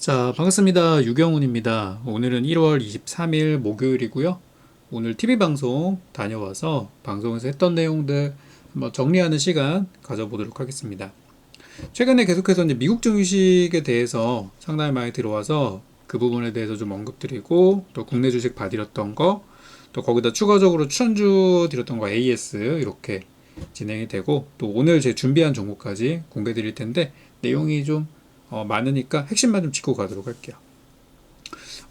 자, 반갑습니다. 유경훈입니다. 오늘은 1월 23일 목요일이고요. 오늘 TV 방송 다녀와서 방송에서 했던 내용들 한번 정리하는 시간 가져보도록 하겠습니다. 최근에 계속해서 이제 미국 증시에 대해서 상당히 많이 들어와서 그 부분에 대해서 좀 언급드리고 또 국내 주식 봐드렸던 거, 또 거기다 추가적으로 추천주 드렸던 거 AS 이렇게 진행이 되고 또 오늘 제 준비한 종목까지 공개 드릴 텐데 내용이 좀 어, 많으니까 핵심만 좀 짚고 가도록 할게요.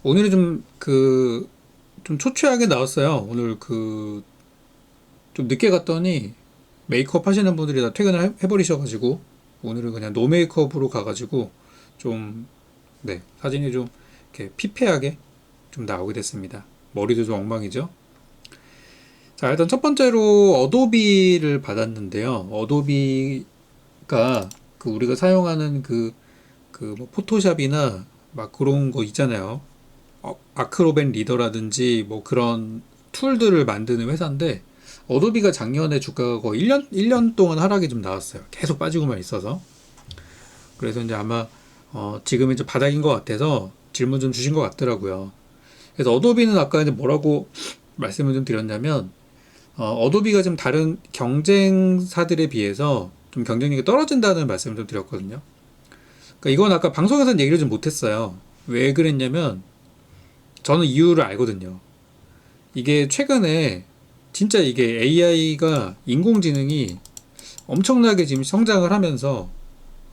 오늘은 좀 그, 좀 초췌하게 나왔어요. 오늘 그, 좀 늦게 갔더니 메이크업 하시는 분들이 다 퇴근을 해- 해버리셔가지고 오늘은 그냥 노 메이크업으로 가가지고 좀, 네, 사진이 좀 이렇게 피폐하게 좀 나오게 됐습니다. 머리도 좀 엉망이죠. 자, 일단 첫 번째로 어도비를 받았는데요. 어도비가 그 우리가 사용하는 그 그 뭐 포토샵이나 막 그런 거 있잖아요. 어, 아크로벤 리더라든지 뭐 그런 툴들을 만드는 회사인데 어도비가 작년에 주가가 거의 1년 1년 동안 하락이 좀 나왔어요. 계속 빠지고만 있어서. 그래서 이제 아마 어, 지금 이제 바닥인 것 같아서 질문 좀 주신 것 같더라고요. 그래서 어도비는 아까 이제 뭐라고 말씀을 좀 드렸냐면 어, 어도비가 좀 다른 경쟁사들에 비해서 좀 경쟁력이 떨어진다는 말씀을 좀 드렸거든요. 그러니까 이건 아까 방송에서는 얘기를 좀 못했어요. 왜 그랬냐면 저는 이유를 알거든요. 이게 최근에 진짜 이게 AI가 인공지능이 엄청나게 지금 성장을 하면서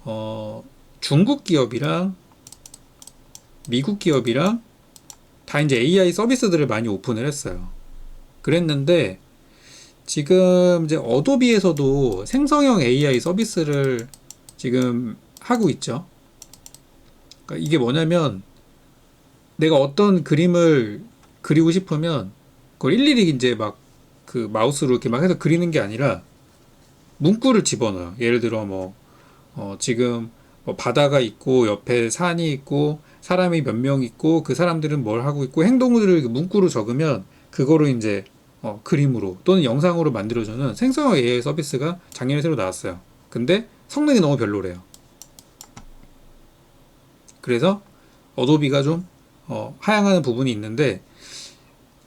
어, 중국 기업이랑 미국 기업이랑 다 이제 AI 서비스들을 많이 오픈을 했어요. 그랬는데 지금 이제 어도비에서도 생성형 AI 서비스를 지금 하고 있죠. 그러니까 이게 뭐냐면 내가 어떤 그림을 그리고 싶으면 그걸 일일이 이제 막 그 마우스로 이렇게 막 해서 그리는 게 아니라 문구를 집어넣어요. 예를 들어 뭐 어, 지금 뭐 바다가 있고 옆에 산이 있고 사람이 몇 명 있고 그 사람들은 뭘 하고 있고 행동들을 문구로 적으면 그거를 이제 어, 그림으로 또는 영상으로 만들어주는 생성형 AI 서비스가 작년에 새로 나왔어요. 근데 성능이 너무 별로래요. 그래서 어도비가 좀 어, 하향하는 부분이 있는데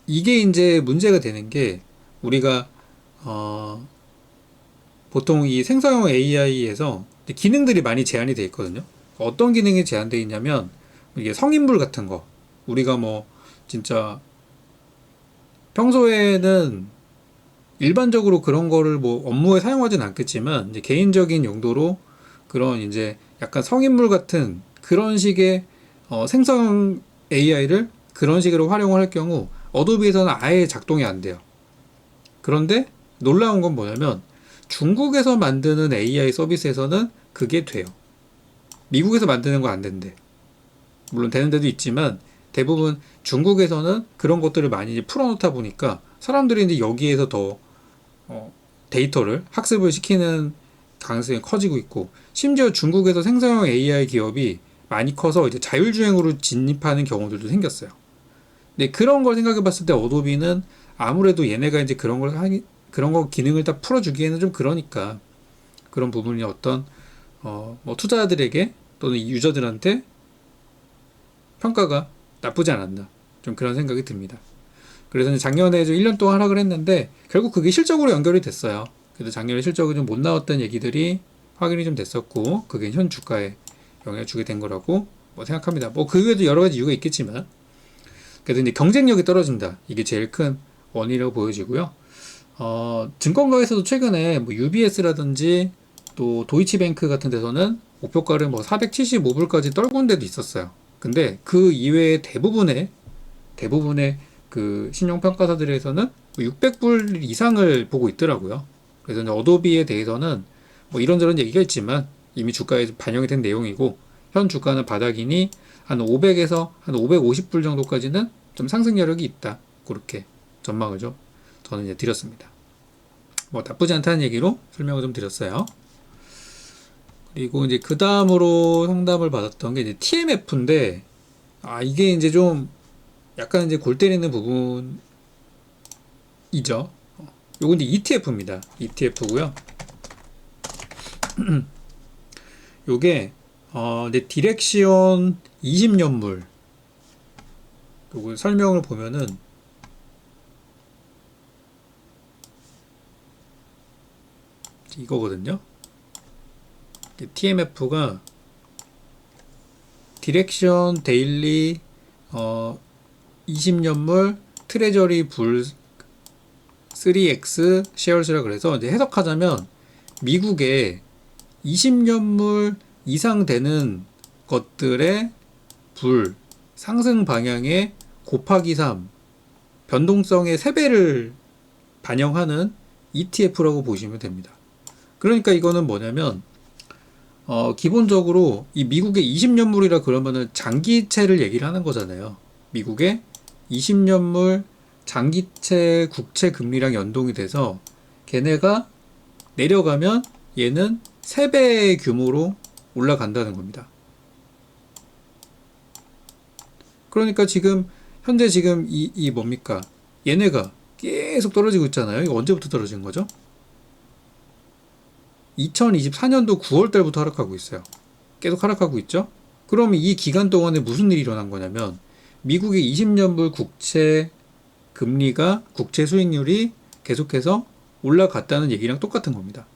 이게 이제 문제가 되는 게 우리가 어, 보통 이 생성형 AI에서 기능들이 많이 제한이 돼 있거든요. 어떤 기능이 제한되어 있냐면 이게 성인물 같은 거 우리가 뭐 진짜 평소에는 일반적으로 그런 거를 뭐 업무에 사용하진 않겠지만 이제 개인적인 용도로 그런 이제 약간 성인물 같은 그런 식의 어, 생성 AI를 그런 식으로 활용을 할 경우 어도비에서는 아예 작동이 안 돼요. 그런데 놀라운 건 뭐냐면 중국에서 만드는 AI 서비스에서는 그게 돼요. 미국에서 만드는 거안 된대. 물론 되는 데도 있지만 대부분 중국에서는 그런 것들을 많이 풀어놓다 보니까 사람들이 이제 여기에서 더 어, 데이터를 학습을 시키는 가능성이 커지고 있고 심지어 중국에서 생성형 AI 기업이 많이 커서 이제 자율주행으로 진입하는 경우들도 생겼어요. 근데 그런 걸 생각해 봤을 때 어도비는 아무래도 얘네가 이제 그런 걸 하기, 그런 거 기능을 다 풀어주기에는 좀 그러니까 그런 부분이 어떤 어, 뭐 투자자들에게 또는 유저들한테 평가가 나쁘지 않았나 좀 그런 생각이 듭니다. 그래서 작년에 좀 1년 동안 하락을 했는데 결국 그게 실적으로 연결이 됐어요. 그래서 작년에 실적이 좀 못 나왔던 얘기들이 확인이 좀 됐었고 그게 현 주가에 영향을 주게 된 거라고 뭐 생각합니다. 뭐 그 외에도 여러 가지 이유가 있겠지만 그래도 이제 경쟁력이 떨어진다. 이게 제일 큰 원인이라고 보여지고요. 어, 증권가에서도 최근에 뭐 UBS라든지 또 도이치뱅크 같은 데서는 목표가를 뭐 475불까지 떨군 데도 있었어요. 근데 그 이외의 대부분의 대부분의 그 신용평가사들에서는 600불 이상을 보고 있더라고요. 그래서 어도비에 대해서는 뭐 이런저런 얘기가 있지만 이미 주가에 반영이 된 내용이고 현 주가는 바닥이니 한 500에서 한 550불 정도까지는 좀 상승 여력이 있다. 그렇게 전망을 좀 저는 이제 드렸습니다. 뭐 나쁘지 않다는 얘기로 설명을 좀 드렸어요. 그리고 이제 그 다음으로 상담을 받았던 게 이제 TMF인데 아 이게 이제 좀 약간 이제 골 때리는 부분이죠. 어, 요건 이제 ETF입니다. ETF고요. 요게 어, 근데 디렉시온 20년물 요거 설명을 보면은 이거거든요. TMF가 디렉션 데일리 어 20년물 트레저리 불 3X 쉐어스라 그래서 이제 해석하자면 미국의 20년물 이상 되는 것들의 불 상승 방향의 곱하기 3 변동성의 3배를 반영하는 ETF라고 보시면 됩니다. 그러니까 이거는 뭐냐면 어, 기본적으로 이 미국의 20년물이라 그러면은 장기채를 얘기를 하는 거잖아요. 미국의 20년물 장기채 국채 금리랑 연동이 돼서 걔네가 내려가면 얘는 3배의 규모로 올라간다는 겁니다. 그러니까 지금 현재 지금 이, 이 뭡니까? 얘네가 계속 떨어지고 있잖아요. 이거 언제부터 떨어진 거죠? 2024년도 9월 달부터 하락하고 있어요. 계속 하락하고 있죠? 그러면 이 기간 동안에 무슨 일이 일어난 거냐면 미국의 20년물 국채 금리가 국채 수익률이 계속해서 올라갔다는 얘기랑 똑같은 겁니다.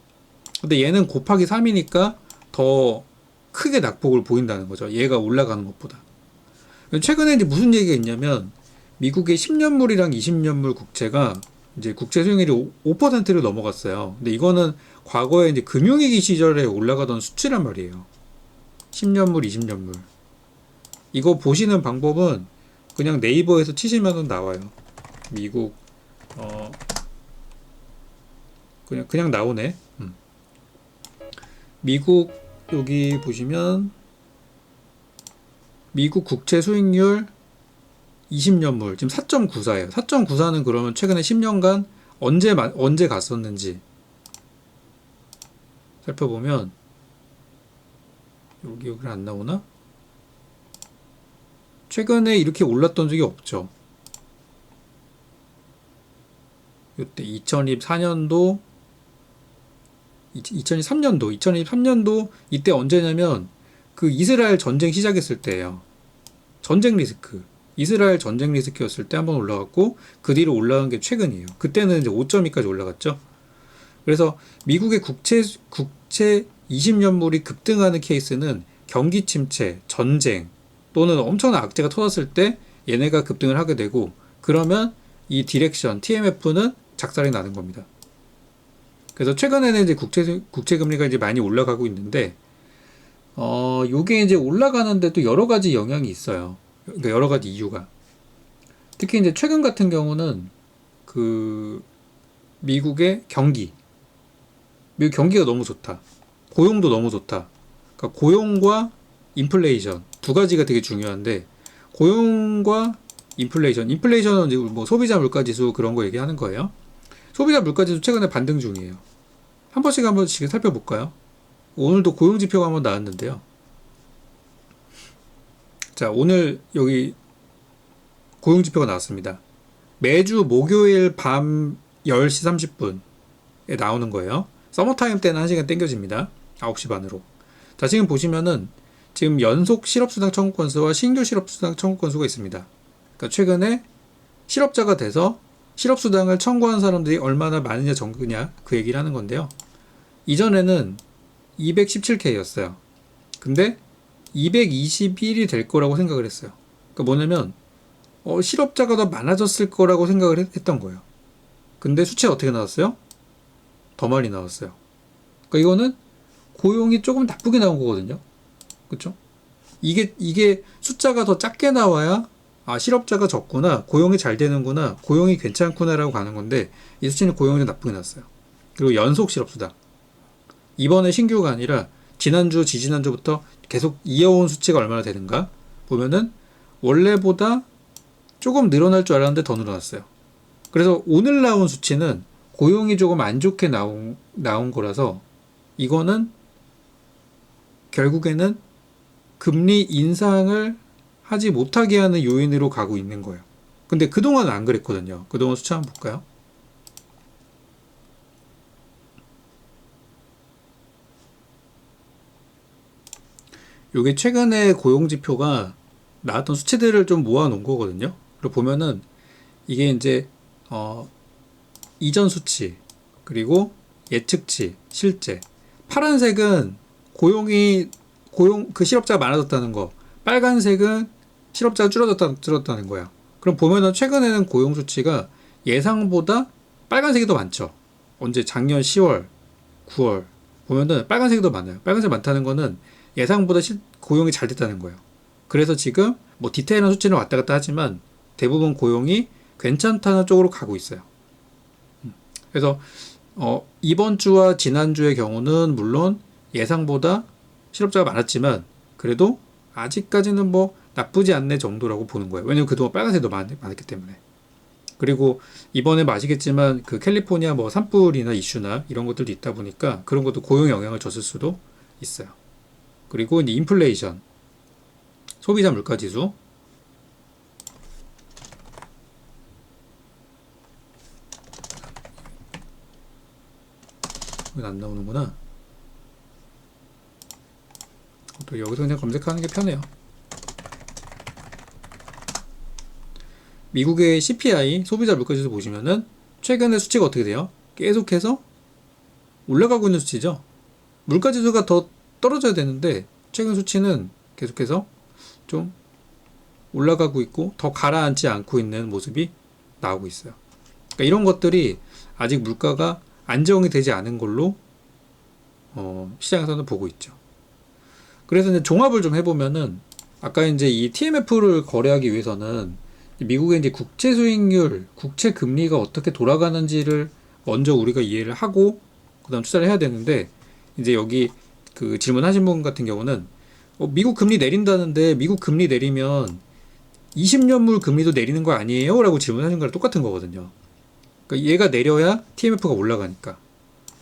근데 얘는 곱하기 3이니까 더 크게 낙폭을 보인다는 거죠. 얘가 올라가는 것보다. 최근에 이제 무슨 얘기가 있냐면 미국의 10년물이랑 20년물 국채가 이제 국채 수익률이 5%를 넘어갔어요. 근데 이거는 과거에 이제 금융위기 시절에 올라가던 수치란 말이에요. 10년물, 20년물. 이거 보시는 방법은 그냥 네이버에서 치시면 나와요. 미국 어 그냥 그냥 나오네. 음. 미국 여기 보시면 미국 국채 수익률 20년물 지금 4.94예요. 4.94는 그러면 최근에 10년간 언제 언제 갔었는지 살펴보면 여기 여기 안 나오나? 최근에 이렇게 올랐던 적이 없죠. 이때 2024년도 2023년도 2023년도 이때 언제냐면 그 이스라엘 전쟁 시작했을 때예요. 전쟁 리스크. 이스라엘 전쟁 리스크였을 때 한번 올라갔고 그 뒤로 올라간 게 최근이에요. 그때는 이제 5.2까지 올라갔죠. 그래서 미국의 국채 국채 20년물이 급등하는 케이스는 경기 침체, 전쟁 또는 엄청난 악재가 터졌을 때 얘네가 급등을 하게 되고 그러면 이 디렉션 TMF는 작살이 나는 겁니다. 그래서 최근에는 이제 국채 국채 금리가 이제 많이 올라가고 있는데 어 요게 이제 올라가는데 또 여러 가지 영향이 있어요. 그러니까 여러 가지 이유가 특히 이제 최근 같은 경우는 그 미국의 경기 미국 경기가 너무 좋다. 고용도 너무 좋다. 그러니까 고용과 인플레이션 두 가지가 되게 중요한데 고용과 인플레이션, 인플레이션은 이제 뭐 소비자 물가 지수 그런 거 얘기하는 거예요. 소비자 물가 지수 최근에 반등 중이에요. 한 번씩 한 번씩 살펴볼까요? 오늘도 고용 지표가 한번 나왔는데요. 자, 오늘 여기 고용 지표가 나왔습니다. 매주 목요일 밤 10시 30분에 나오는 거예요. 서머타임 때는 1시간 땡겨집니다. 9시 반으로. 자, 지금 보시면은 지금 연속 실업수당 청구 건수와 신규 실업수당 청구 건수가 있습니다. 그러니까 최근에 실업자가 돼서 실업수당을 청구한 사람들이 얼마나 많으냐 적으냐 그 얘기를 하는 건데요. 이전에는 217K였어요. 근데 221이 될 거라고 생각을 했어요. 그러니까 뭐냐면 어, 실업자가 더 많아졌을 거라고 생각을 했, 던 거예요. 근데 수치가 어떻게 나왔어요? 더 많이 나왔어요. 그러니까 이거는 고용이 조금 나쁘게 나온 거거든요. 그렇죠? 이게 이게 숫자가 더 작게 나와야 아 실업자가 적구나 고용이 잘 되는구나 고용이 괜찮구나라고 가는 건데 이 수치는 고용이 좀 나쁘게 났어요. 그리고 연속 실업수당 이번에 신규가 아니라 지난주 지지난주부터 계속 이어온 수치가 얼마나 되는가 보면은 원래보다 조금 늘어날 줄 알았는데 더 늘어났어요. 그래서 오늘 나온 수치는 고용이 조금 안 좋게 나온, 나온 거라서 이거는 결국에는 금리 인상을 하지 못하게 하는 요인으로 가고 있는 거예요. 근데 그동안은 안 그랬거든요. 그동안 수치 한번 볼까요? 요게 최근에 고용 지표가 나왔던 수치들을 좀 모아 놓은 거거든요. 그리고 보면은 이게 이제 어 이전 수치 그리고 예측치 실제 파란색은 고용이 고용 그 실업자가 많아졌다는 거 빨간색은 실업자가 줄어졌다 줄었다는 거야. 그럼 보면은 최근에는 고용 수치가 예상보다 빨간색이 더 많죠. 언제 작년 10월, 9월 보면은 빨간색이 더 많아요. 빨간색 많다는 거는 예상보다 실, 고용이 잘 됐다는 거예요. 그래서 지금 뭐 디테일한 수치는 왔다 갔다 하지만 대부분 고용이 괜찮다는 쪽으로 가고 있어요. 음. 그래서 어, 이번 주와 지난 주의 경우는 물론 예상보다 실업자가 많았지만 그래도 아직까지는 뭐 나쁘지 않네 정도라고 보는 거예요. 왜냐면 그동안 빨간색이 더 많, 많았기 때문에. 그리고 이번에 마시겠지만 그 캘리포니아 뭐 산불이나 이슈나 이런 것들도 있다 보니까 그런 것도 고용 영향을 줬을 수도 있어요. 그리고 이제 인플레이션, 소비자 물가 지수. 이건 안 나오는구나. 또 여기서 그냥 검색하는 게 편해요. 미국의 CPI 소비자 물가지수 보시면은 최근에 수치가 어떻게 돼요? 계속해서 올라가고 있는 수치죠. 물가지수가 더 떨어져야 되는데 최근 수치는 계속해서 좀 올라가고 있고 더 가라앉지 않고 있는 모습이 나오고 있어요. 그러니까 이런 것들이 아직 물가가 안정이 되지 않은 걸로 어, 시장에서는 보고 있죠. 그래서 이제 종합을 좀 해보면은 아까 이제 이 TMF를 거래하기 위해서는 미국의 이제 국채 수익률, 국채 금리가 어떻게 돌아가는지를 먼저 우리가 이해를 하고 그다음 투자를 해야 되는데 이제 여기 그 질문하신 분 같은 경우는 어, 미국 금리 내린다는데 미국 금리 내리면 20년물 금리도 내리는 거 아니에요? 라고 질문하신 거랑 똑같은 거거든요. 그러니까 얘가 내려야 TMF가 올라가니까.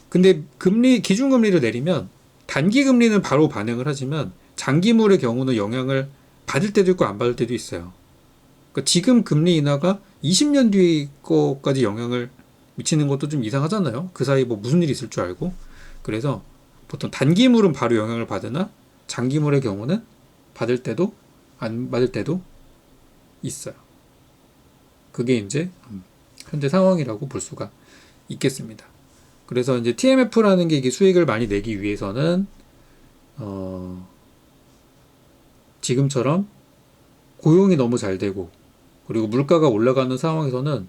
근데 금리 기준금리를 내리면 단기 금리는 바로 반응을 하지만 장기물의 경우는 영향을 받을 때도 있고 안 받을 때도 있어요. 그러니까 지금 금리 인하가 20년 뒤 거까지 영향을 미치는 것도 좀 이상하잖아요. 그 사이 뭐 무슨 일이 있을 줄 알고. 그래서 보통 단기물은 바로 영향을 받으나 장기물의 경우는 받을 때도 안 받을 때도 있어요. 그게 이제 현재 상황이라고 볼 수가 있겠습니다. 그래서 이제 TMF라는 게 이게 수익을 많이 내기 위해서는 어 지금처럼 고용이 너무 잘 되고 그리고 물가가 올라가는 상황에서는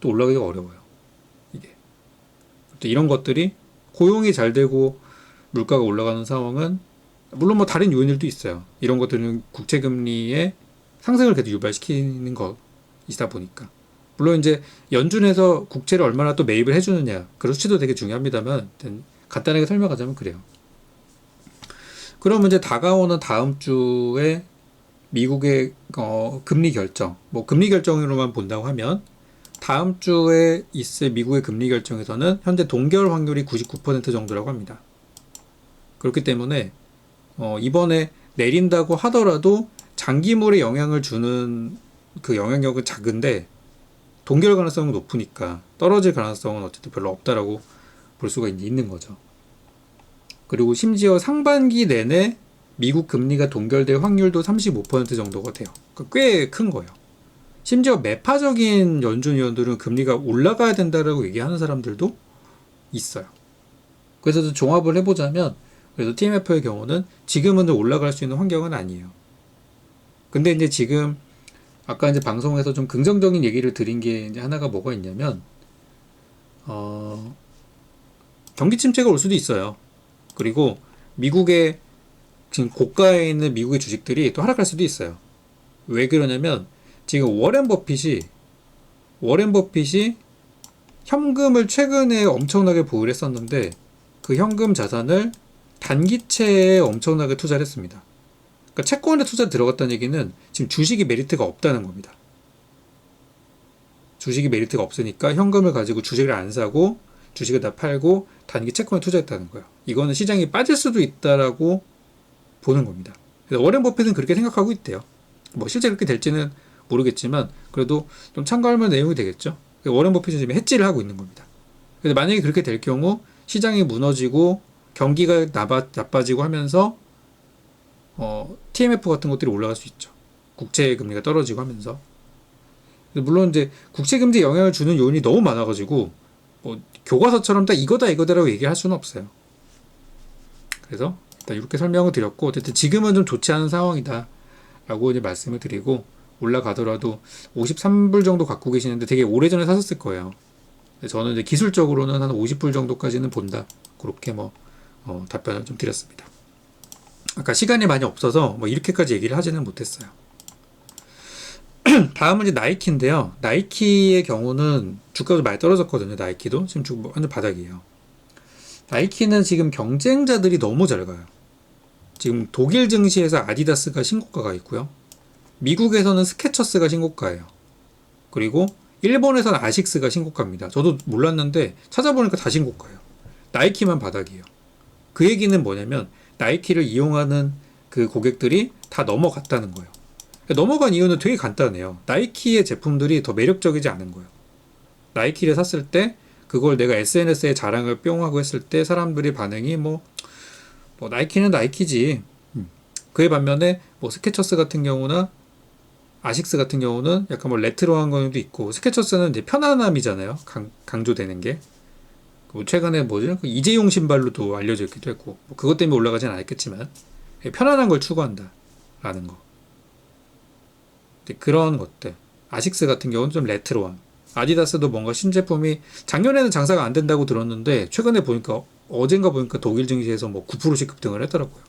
또 올라가기가 어려워요. 이게 또 이런 것들이 고용이 잘 되고 물가가 올라가는 상황은 물론 뭐 다른 요인들도 있어요. 이런 것들은 국채 금리의 상승을 계속 유발시키는 것이다 보니까 물론 이제 연준에서 국채를 얼마나 또 매입을 해주느냐 그런 수치도 되게 중요합니다만 간단하게 설명하자면 그래요. 그러면 이제 다가오는 다음 주에 미국의 어, 금리 결정, 뭐 금리 결정으로만 본다고 하면 다음 주에 있을 미국의 금리 결정에서는 현재 동결 확률이 99% 정도라고 합니다. 그렇기 때문에 어, 이번에 내린다고 하더라도 장기물에 영향을 주는 그 영향력은 작은데 동결 가능성은 높으니까 떨어질 가능성은 어쨌든 별로 없다라고 볼 수가 있는 거죠. 그리고 심지어 상반기 내내 미국 금리가 동결될 확률도 35% 정도가 돼요. 그러니까 꽤큰 거예요. 심지어 매파적인 연준 위원들은 금리가 올라가야 된다라고 얘기하는 사람들도 있어요. 그래서 종합을 해보자면 그래서 TMF의 경우는 지금은 올라갈 수 있는 환경은 아니에요. 근데 이제 지금 아까 이제 방송에서 좀 긍정적인 얘기를 드린 게 이제 하나가 뭐가 있냐면 어 경기 침체가 올 수도 있어요. 그리고 미국의 지금 고가에 있는 미국의 주식들이 또 하락할 수도 있어요. 왜 그러냐면 지금 워렌 버핏이 워렌 버핏이 현금을 최근에 엄청나게 보유를 했었는데 그 현금 자산을 단기채에 엄청나게 투자를 했습니다. 그러니까 채권에 투자 들어갔다는 얘기는 지금 주식이 메리트가 없다는 겁니다. 주식이 메리트가 없으니까 현금을 가지고 주식을 안 사고 주식을 다 팔고 단기 채권에 투자했다는 거예요. 이거는 시장이 빠질 수도 있다라고 보는 겁니다. 그래서 워렌 버핏은 그렇게 생각하고 있대요. 뭐 실제 그렇게 될지는 모르겠지만 그래도 좀 참고할 만한 내용이 되겠죠. 워렌 버핏은 지금 해지를 하고 있는 겁니다. 그래서 만약에 그렇게 될 경우 시장이 무너지고 경기가 나빠, 나빠 지고 하면서 어, TMF 같은 것들이 올라갈 수 있죠. 국채 금리가 떨어지고 하면서. 물론 이제 국채 금리에 영향을 주는 요인이 너무 많아가지고 뭐 교과서처럼 딱 이거다 이거다라고 얘기할 수는 없어요. 그래서 일단 이렇게 설명을 드렸고 어쨌든 지금은 좀 좋지 않은 상황이다 라고 이제 말씀을 드리고 올라가더라도 53불 정도 갖고 계시는데 되게 오래전에 사셨을 거예요. 저는 이제 기술적으로는 한 50불 정도까지는 본다. 그렇게 뭐 어, 답변을 좀 드렸습니다. 아까 시간이 많이 없어서 뭐 이렇게까지 얘기를 하지는 못했어요. 다음은 이제 나이키인데요. 나이키의 경우는 주가도 많이 떨어졌거든요. 나이키도 지금 주 완전 바닥이에요. 나이키는 지금 경쟁자들이 너무 잘 가요. 지금 독일 증시에서 아디다스가 신고가가 있고요. 미국에서는 스케쳐스가 신고가예요. 그리고 일본에서는 아식스가 신고가입니다. 저도 몰랐는데 찾아보니까 다 신고가예요. 나이키만 바닥이에요. 그 얘기는 뭐냐면 나이키를 이용하는 그 고객들이 다 넘어갔다는 거예요. 넘어간 이유는 되게 간단해요. 나이키의 제품들이 더 매력적이지 않은 거예요. 나이키를 샀을 때 그걸 내가 SNS에 자랑을 뿅 하고 했을 때 사람들이 반응이 뭐, 뭐 나이키는 나이키지. 음. 그에 반면에 뭐 스케쳐스 같은 경우나 아식스 같은 경우는 약간 뭐 레트로한 거도 있고 스케쳐스는 이제 편안함이잖아요. 강, 강조되는 게. 그 최근에 뭐지? 그 이재용 신발로도 알려져 있기도 했고 뭐 그것 때문에 올라가진 않았겠지만 예, 편안한 걸 추구한다라는 거. 그런 것들. 아식스 같은 경우는 좀 레트로한. 아디다스도 뭔가 신제품이 작년에는 장사가 안 된다고 들었는데 최근에 보니까 어젠가 보니까 독일 증시에서 뭐 9%씩 급등을 했더라고요.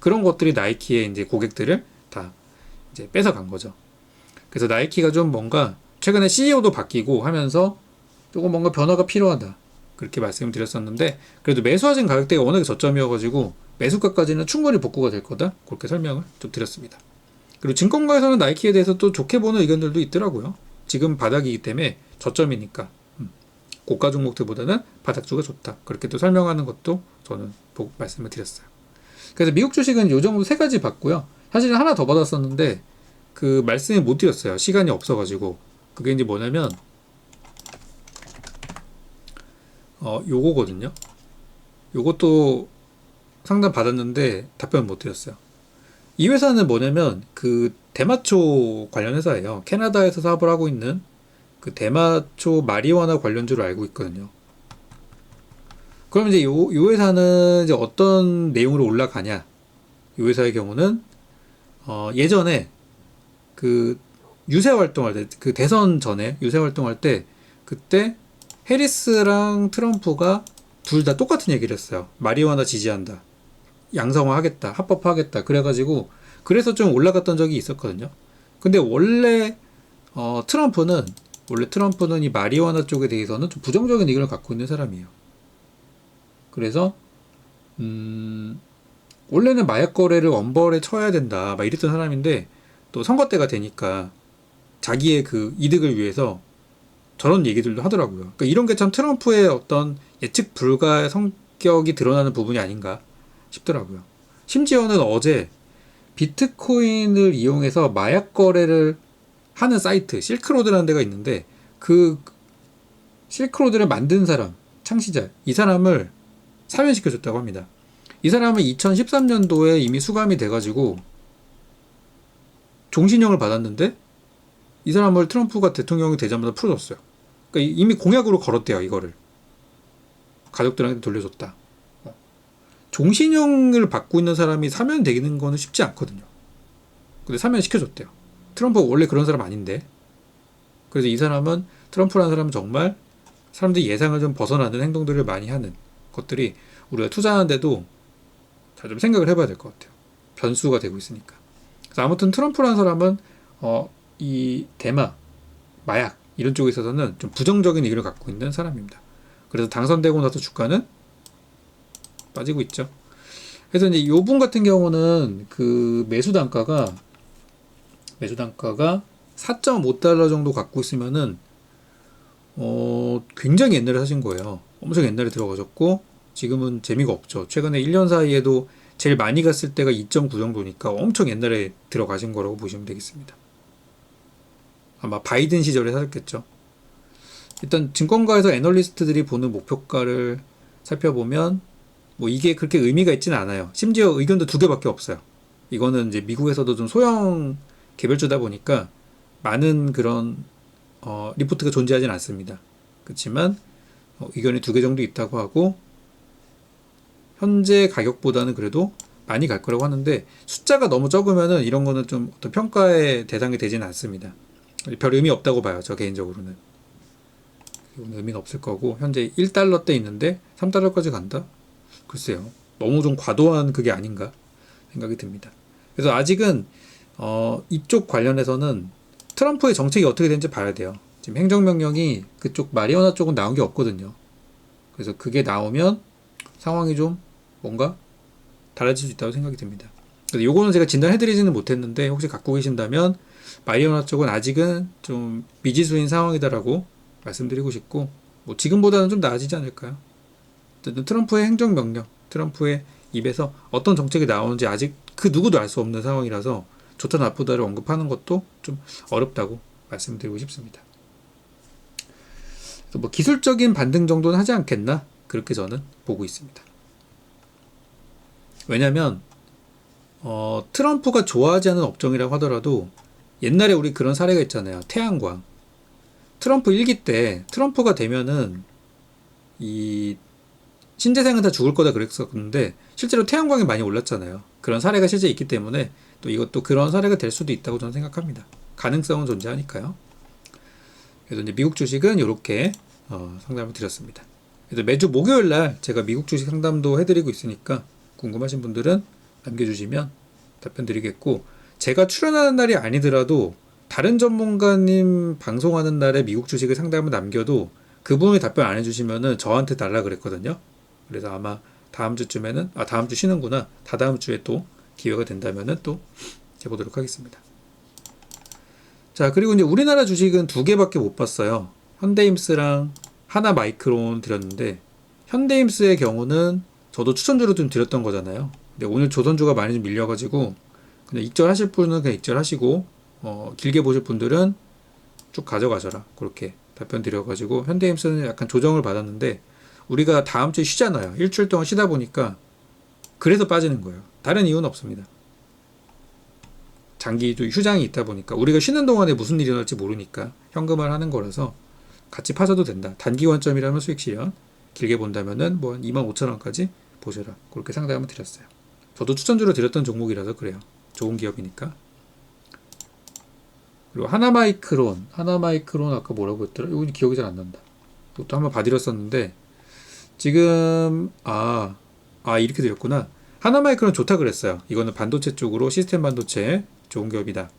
그런 것들이 나이키의 이제 고객들을 다 이제 뺏어간 거죠. 그래서 나이키가 좀 뭔가 최근에 CEO도 바뀌고 하면서 조금 뭔가 변화가 필요하다. 그렇게 말씀을 드렸었는데 그래도 매수하신 가격대가 워낙에 저점이어가지고 매수가까지는 충분히 복구가 될 거다. 그렇게 설명을 좀 드렸습니다. 그리고 증권가에서는 나이키에 대해서 또 좋게 보는 의견들도 있더라고요. 지금 바닥이기 때문에 저점이니까 음, 고가 종목들보다는 바닥주가 좋다. 그렇게 또 설명하는 것도 저는 보, 말씀을 드렸어요. 그래서 미국 주식은 요 정도 세 가지 봤고요. 사실 하나 더 받았었는데 그 말씀을 못 드렸어요. 시간이 없어가지고 그게 이제 뭐냐면 어 요거거든요. 요것도 상담 받았는데 답변 못 드렸어요. 이 회사는 뭐냐면 그 대마초 관련 회사예요. 캐나다에서 사업을 하고 있는 그 대마초 마리화나 관련주로 알고 있거든요. 그럼 이제 요, 요 회사는 이제 어떤 내용으로 올라가냐? 요 회사의 경우는 어, 예전에 그 유세 활동할 때, 그 대선 전에 유세 활동할 때 그때 해리스랑 트럼프가 둘 다 똑같은 얘기를 했어요. 마리화나 지지한다. 양성화하겠다. 합법화하겠다. 그래가지고 그래서 좀 올라갔던 적이 있었거든요. 근데 원래 어, 트럼프는 원래 트럼프는 이 마리화나 쪽에 대해서는 좀 부정적인 의견을 갖고 있는 사람이에요. 그래서 음, 원래는 마약 거래를 엄벌에 쳐야 된다. 막 이랬던 사람인데 또 선거 때가 되니까 자기의 그 이득을 위해서 저런 얘기들도 하더라고요. 그러니까 이런 게 참 트럼프의 어떤 예측 불가의 성격이 드러나는 부분이 아닌가 싶더라고요. 심지어는 어제 비트코인을 이용해서 마약 거래를 하는 사이트 실크로드라는 데가 있는데 그 실크로드를 만든 사람 창시자 이 사람을 사면시켜 줬다고 합니다. 이 사람은 2013년도에 이미 수감이 돼가지고 종신형을 받았는데 이 사람을 트럼프가 대통령이 되자마자 풀어줬어요. 그러니까 이미 공약으로 걸었대요 이거를 가족들한테 돌려줬다. 종신형을 받고 있는 사람이 사면 되는 거는 쉽지 않거든요. 근데 사면 시켜줬대요. 트럼프가 원래 그런 사람 아닌데. 그래서 이 사람은 트럼프라는 사람은 정말 사람들이 예상을 좀 벗어나는 행동들을 많이 하는 것들이 우리가 투자하는데도 잘 좀 생각을 해봐야 될 것 같아요. 변수가 되고 있으니까. 그래서 아무튼 트럼프라는 사람은 어, 이 대마, 마약 이런 쪽에 있어서는 좀 부정적인 의견을 갖고 있는 사람입니다. 그래서 당선되고 나서 주가는 빠지고 있죠. 그래서 이제 요분 같은 경우는 그 매수 단가가 매수 단가가 4.5달러 정도 갖고 있으면은 어 굉장히 옛날에 사신 거예요. 엄청 옛날에 들어가셨고 지금은 재미가 없죠. 최근에 1년 사이에도 제일 많이 갔을 때가 2.9 정도니까 엄청 옛날에 들어가신 거라고 보시면 되겠습니다. 아마 바이든 시절에 사셨겠죠. 일단 증권가에서 애널리스트들이 보는 목표가를 살펴보면 뭐 이게 그렇게 의미가 있지는 않아요. 심지어 의견도 두 개밖에 없어요. 이거는 이제 미국에서도 좀 소형 개별주다 보니까 많은 그런 어, 리포트가 존재하진 않습니다. 그렇지만 어, 의견이 두 개 정도 있다고 하고 현재 가격보다는 그래도 많이 갈 거라고 하는데 숫자가 너무 적으면은 이런 거는 좀 어떤 평가의 대상이 되지는 않습니다. 별 의미 없다고 봐요. 저 개인적으로는. 의미는 없을 거고 현재 1달러 대 있는데 3달러까지 간다? 글쎄요. 너무 좀 과도한 그게 아닌가 생각이 듭니다. 그래서 아직은 어, 이쪽 관련해서는 트럼프의 정책이 어떻게 되는지 봐야 돼요. 지금 행정명령이 그쪽 마리아나 쪽은 나온 게 없거든요. 그래서 그게 나오면 상황이 좀 뭔가 달라질 수 있다고 생각이 듭니다. 그래서 요거는 제가 진단해드리지는 못했는데 혹시 갖고 계신다면 마리아나 쪽은 아직은 좀 미지수인 상황이다라고 말씀드리고 싶고 뭐 지금보다는 좀 나아지지 않을까요? 어쨌든 트럼프의 행정명령, 트럼프의 입에서 어떤 정책이 나오는지 아직 그 누구도 알 수 없는 상황이라서 좋다 나쁘다를 언급하는 것도 좀 어렵다고 말씀드리고 싶습니다. 뭐 기술적인 반등 정도는 하지 않겠나 그렇게 저는 보고 있습니다. 왜냐하면 어, 트럼프가 좋아하지 않은 업종이라고 하더라도 옛날에 우리 그런 사례가 있잖아요. 태양광. 트럼프 1기 때 트럼프가 되면은 이 신재생은 다 죽을 거다 그랬었는데 실제로 태양광이 많이 올랐잖아요. 그런 사례가 실제 있기 때문에 또 이것도 그런 사례가 될 수도 있다고 저는 생각합니다. 가능성은 존재하니까요. 그래서 이제 미국 주식은 이렇게 어, 상담을 드렸습니다. 그래서 매주 목요일 날 제가 미국 주식 상담도 해드리고 있으니까 궁금하신 분들은 남겨주시면 답변 드리겠고 제가 출연하는 날이 아니더라도 다른 전문가님 방송하는 날에 미국 주식을 상담을 남겨도 그분이 답변 안 해주시면은 저한테 달라 그랬거든요. 그래서 아마 다음 주쯤에는 아 다음 주 쉬는구나 다다음 주에 또 기회가 된다면은 또 해보도록 하겠습니다. 자 그리고 이제 우리나라 주식은 두 개밖에 못 봤어요. 현대임스랑 하나 마이크론 드렸는데 현대임스의 경우는 저도 추천주로 좀 드렸던 거잖아요. 근데 오늘 조선주가 많이 좀 밀려가지고 그냥 익절하실 분은 그냥 익절하시고 어, 길게 보실 분들은 쭉 가져가셔라 그렇게 답변 드려가지고 현대임스는 약간 조정을 받았는데 우리가 다음 주에 쉬잖아요. 일주일 동안 쉬다 보니까 그래서 빠지는 거예요. 다른 이유는 없습니다. 장기 휴장이 있다 보니까 우리가 쉬는 동안에 무슨 일이 일어날지 모르니까 현금을 하는 거라서 같이 파셔도 된다. 단기 관점이라면 수익 실현, 길게 본다면은 뭐 2만 5천 원까지 보셔라. 그렇게 상담을 드렸어요. 저도 추천주로 드렸던 종목이라서 그래요. 좋은 기업이니까. 그리고 하나마이크론, 하나마이크론 아까 뭐라고 했더라? 이건 기억이 잘 안 난다. 이것도 한번 봐드렸었는데 지금 아, 아 이렇게 드렸구나. 하나마이크론 좋다 그랬어요. 이거는 반도체 쪽으로 시스템 반도체 좋은 기업이다.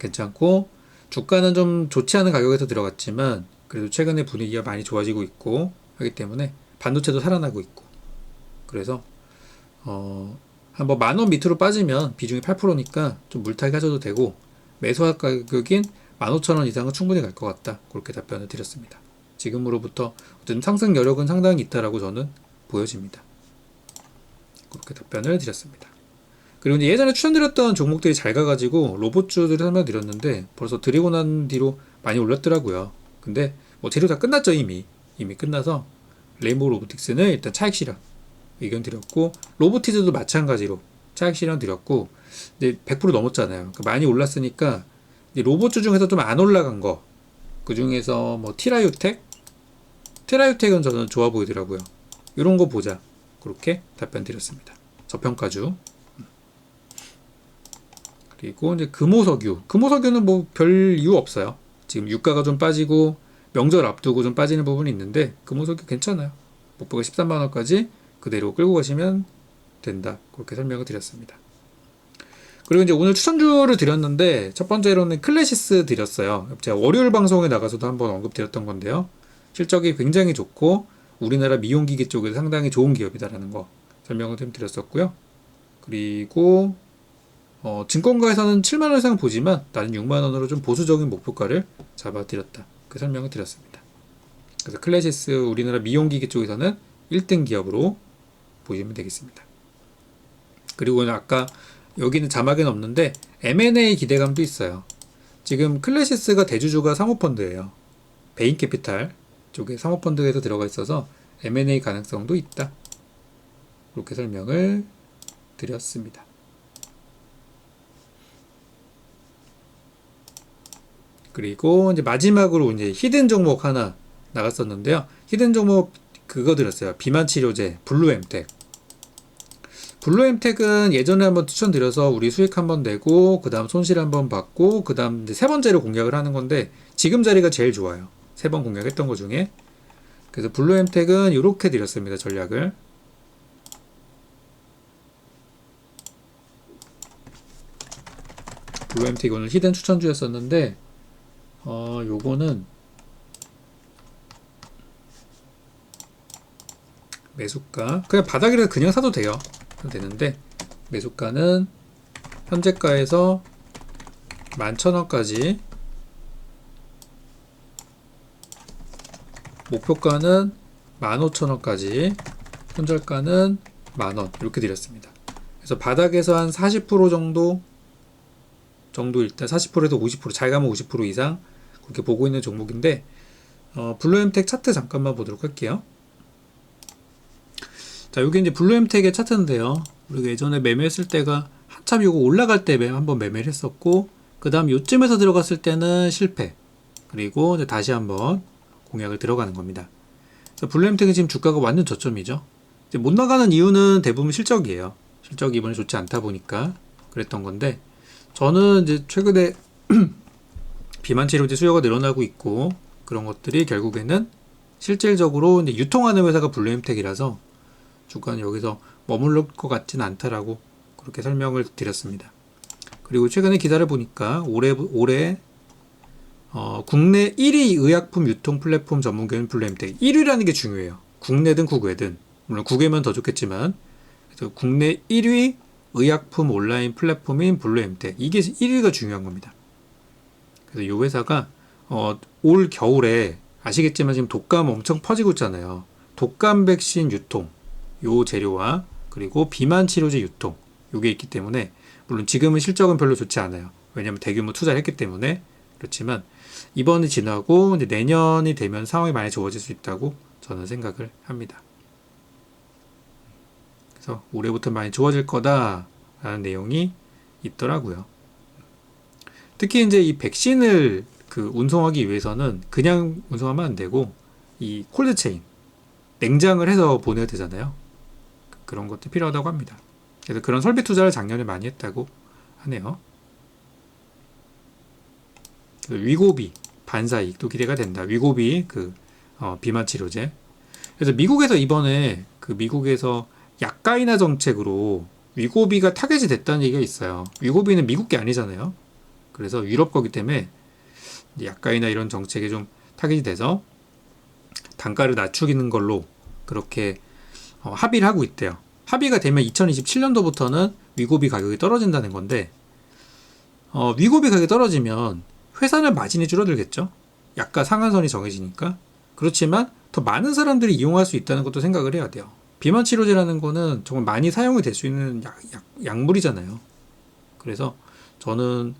괜찮고 주가는 좀 좋지 않은 가격에서 들어갔지만 그래도 최근에 분위기가 많이 좋아지고 있고 하기 때문에 반도체도 살아나고 있고 그래서 어 한번 만 원 밑으로 빠지면 비중이 8%니까 좀 물타기 하셔도 되고 매수할 가격인 15,000원 이상은 충분히 갈 것 같다. 그렇게 답변을 드렸습니다. 지금으로부터 어쨌든 상승 여력은 상당히 있다라고 저는 보여집니다. 그렇게 답변을 드렸습니다. 그리고 예전에 추천드렸던 종목들이 잘 가가지고 로봇주들을 설명드렸는데 벌써 드리고 난 뒤로 많이 올랐더라고요. 근데 뭐 재료 다 끝났죠 이미 이미 끝나서 레인보우 로보틱스는 일단 차익 실현 의견 드렸고 로보티즈도 마찬가지로 차익 실현 드렸고 이제 100% 넘었잖아요. 그러니까 많이 올랐으니까 로봇주 중에서 좀 안 올라간 거 그 중에서 뭐 티라유텍 테라유텍은 저는 좋아 보이더라고요. 이런 거 보자. 그렇게 답변 드렸습니다. 저평가주. 그리고 이제 금호석유. 금호석유는 뭐 별 이유 없어요. 지금 유가가 좀 빠지고 명절 앞두고 좀 빠지는 부분이 있는데 금호석유 괜찮아요. 목표가 13만 원까지 그대로 끌고 가시면 된다. 그렇게 설명을 드렸습니다. 그리고 이제 오늘 추천주를 드렸는데 첫 번째로는 클래시스 드렸어요. 제가 월요일 방송에 나가서도 한번 언급드렸던 건데요. 실적이 굉장히 좋고 우리나라 미용기기 쪽에 상당히 좋은 기업이다라는 거 설명을 좀 드렸었고요. 그리고 어, 증권가에서는 7만 원 이상 보지만 나는 6만 원으로 좀 보수적인 목표가를 잡아드렸다. 그 설명을 드렸습니다. 그래서 클래시스 우리나라 미용기기 쪽에서는 1등 기업으로 보시면 되겠습니다. 그리고 아까 여기는 자막에는 없는데 M&A 기대감도 있어요. 지금 클래시스가 대주주가 사모펀드예요. 베인캐피탈 쪽에 사모펀드에서 들어가 있어서 M&A 가능성도 있다. 그렇게 설명을 드렸습니다. 그리고 이제 마지막으로 이제 히든 종목 하나 나갔었는데요. 히든 종목 그거 드렸어요. 비만 치료제 블루엠텍. 블루엠텍은 예전에 한번 추천드려서 우리 수익 한번 내고 그다음 손실 한번 받고 그다음 세 번째로 공략을 하는 건데 지금 자리가 제일 좋아요. 세 번 공략했던 것 중에 그래서 블루엠텍은 이렇게 드렸습니다. 전략을 블루엠텍 오늘 히든 추천주였었는데 어 요거는 매수가 그냥 바닥이라서 그냥 사도 돼요. 되는데 매수가는 현재가에서 11,000원까지 목표가는 15,000원까지 손절가는 만원 이렇게 드렸습니다. 그래서 바닥에서 한 40% 정도 정도 일단 40%에서 50%잘 가면 50% 이상 그렇게 보고 있는 종목인데 어, 블루엠텍 차트 잠깐만 보도록 할게요. 자, 여기 이제 블루엠텍의 차트인데요. 우리가 예전에 매매했을 때가 한참 이거 올라갈 때 매- 한번 매매를 했었고, 그 다음 요쯤에서 들어갔을 때는 실패. 그리고 다시 한번 공약을 들어가는 겁니다. 블루엠텍은 지금 주가가 완전 저점이죠. 못 나가는 이유는 대부분 실적이에요. 실적이 이번에 좋지 않다 보니까 그랬던 건데, 저는 이제 최근에 비만 치료제 수요가 늘어나고 있고, 그런 것들이 결국에는 실질적으로 이제 유통하는 회사가 블루엠텍이라서 주가는 여기서 머무를 것 같진 않다라고 그렇게 설명을 드렸습니다. 그리고 최근에 기사를 보니까 올해 올해 어, 국내 1위 의약품 유통 플랫폼 전문기업인 블루엠텍 1위라는 게 중요해요. 국내든 국외든 물론 국외면 더 좋겠지만 국내 1위 의약품 온라인 플랫폼인 블루엠텍 이게 1위가 중요한 겁니다. 그래서 이 회사가 어, 올 겨울에 아시겠지만 지금 독감 엄청 퍼지고 있잖아요. 독감 백신 유통 요 재료와 그리고 비만 치료제 유통 요게 있기 때문에 물론 지금은 실적은 별로 좋지 않아요. 왜냐하면 대규모 투자를 했기 때문에 그렇지만 이번이 지나고 이제 내년이 되면 상황이 많이 좋아질 수 있다고 저는 생각을 합니다. 그래서 올해부터 많이 좋아질 거다라는 내용이 있더라고요. 특히 이제 이 백신을 그 운송하기 위해서는 그냥 운송하면 안 되고 이 콜드 체인 냉장을 해서 보내야 되잖아요. 그런 것도 필요하다고 합니다. 그래서 그런 설비 투자를 작년에 많이 했다고 하네요. 그 위고비 반사이익도 기대가 된다. 위고비 그 어, 비만 치료제. 그래서 미국에서 이번에 그 미국에서 약가인화 정책으로 위고비가 타겟이 됐다는 얘기가 있어요. 위고비는 미국 게 아니잖아요. 그래서 유럽 거기 때문에 약가인화 이런 정책에 좀 타겟이 돼서 단가를 낮추기는 걸로 그렇게 어, 합의를 하고 있대요. 합의가 되면 2027년도부터는 위고비 가격이 떨어진다는 건데 어, 위고비 가격이 떨어지면 회사는 마진이 줄어들겠죠. 약가 상한선이 정해지니까. 그렇지만 더 많은 사람들이 이용할 수 있다는 것도 생각을 해야 돼요. 비만 치료제라는 거는 정말 많이 사용이 될 수 있는 약, 약, 약물이잖아요. 그래서 저는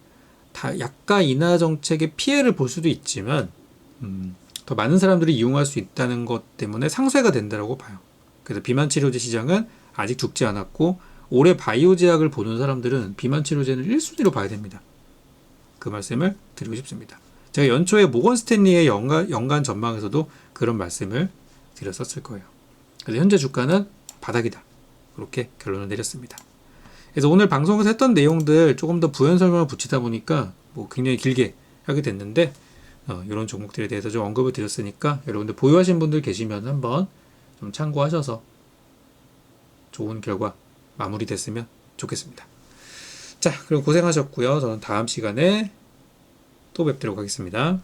다 약가 인하 정책의 피해를 볼 수도 있지만 음, 더 많은 사람들이 이용할 수 있다는 것 때문에 상쇄가 된다고 봐요. 그래서 비만 치료제 시장은 아직 죽지 않았고 올해 바이오 제약을 보는 사람들은 비만 치료제는 1순위로 봐야 됩니다. 그 말씀을 드리고 싶습니다. 제가 연초에 모건 스탠리의 연간, 연간 전망에서도 그런 말씀을 드렸었을 거예요. 그래서 현재 주가는 바닥이다. 그렇게 결론을 내렸습니다. 그래서 오늘 방송에서 했던 내용들 조금 더 부연 설명을 붙이다 보니까 뭐 굉장히 길게 하게 됐는데 어, 이런 종목들에 대해서 좀 언급을 드렸으니까 여러분들 보유하신 분들 계시면 한번 좀 참고하셔서 좋은 결과 마무리됐으면 좋겠습니다. 자, 그럼 고생하셨고요. 저는 다음 시간에 또 뵙도록 하겠습니다.